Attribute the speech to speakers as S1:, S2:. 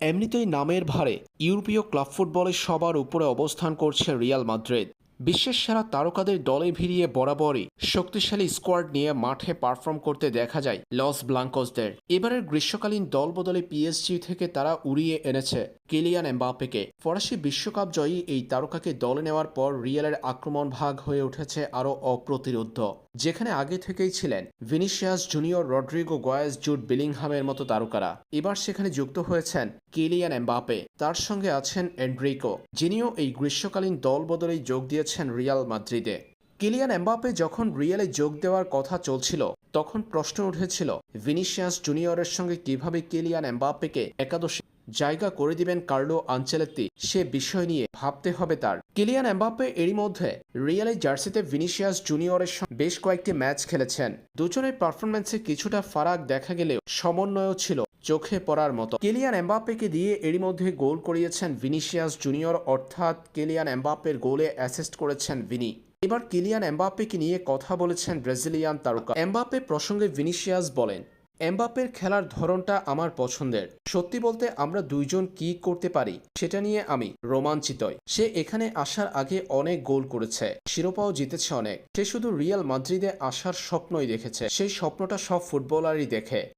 S1: এমনিতেই নামের ভারে ইউরোপীয় ক্লাব ফুটবলের সবার উপরে অবস্থান করছে রিয়াল মাদ্রিদ। বিশ্বের সেরা তারকাদের দলে ভিড়িয়ে বরাবরই শক্তিশালী স্কোয়াড নিয়ে মাঠে পারফর্ম করতে দেখা যায় লস ব্লাঙ্কসদের। এবারের গ্রীষ্মকালীন দল বদলে পিএসজি থেকে তারা উড়িয়ে এনেছে কিলিয়ান এমবাপেকে ফরাসি বিশ্বকাপ জয়ী এই তারকাকে দলে নেওয়ার পর রিয়ালের আক্রমণ ভাগ হয়ে উঠেছে আরও অপ্রতিরোধ্য। যেখানে আগে থেকেই ছিলেন Vinicius Junior Rodrygo Goes Jude বিলিংহামের মতো তারকারা। এবার সেখানে যুক্ত হয়েছেন কিলিয়ান এমবাপে তার সঙ্গে আছেন এন্ড্রিকো, যিনিও এই গ্রীষ্মকালীন দল বদলেই যোগ দিয়েছেন রিয়াল মাদ্রিদে। কিলিয়ান এমবাপে যখন রিয়ালে যোগ দেওয়ার কথা চলছিল, তখন প্রশ্ন উঠেছিল, ভিনিসিয়াস জুনিয়রের সঙ্গে কীভাবে কিলিয়ান এমবাপেকে একাদশে জায়গা করে দিবেন কার্লো আঞ্চেলেত্তি। সে বিষয় নিয়ে ভাবতে হবে তার। কিলিয়ান এমবাপ্পে এরই মধ্যে রিয়ালের জার্সিতে ভিনিসিয়াস জুনিয়রের বেশ কয়েকটি ম্যাচ খেলেছেন। দুজনের পারফরম্যান্সে কিছুটা ফারাক দেখা গেলেও সমন্বয়ও ছিল চোখে পড়ার মতো। কেলিয়ান এমবাপ্পেকে দিয়ে এরই মধ্যে গোল করিয়েছেন ভিনিসিয়াস জুনিয়র, অর্থাৎ কেলিয়ান এমবাপ্পের গোলে অ্যাসিস্ট করেছেন ভিনি। এবার কিলিয়ান এমবাপ্পেকে নিয়ে কথা বলেছেন ব্রাজিলিয়ান তারকা। এমবাপ্পে প্রসঙ্গে ভিনিসিয়াস বলেন এমবাপ্পের খেলার ধরনটা আমার পছন্দের। সত্যি বলতে আমরা দুইজন কি করতে পারি, সেটা নিয়ে আমি রোমাঞ্চিতই সে এখানে আসার আগে অনেক গোল করেছে, শিরোপাও জিতেছে অনেক। সে শুধু রিয়াল মাদ্রিদে আসার স্বপ্নই দেখেছে, সেই স্বপ্নটা সব ফুটবলারই দেখে।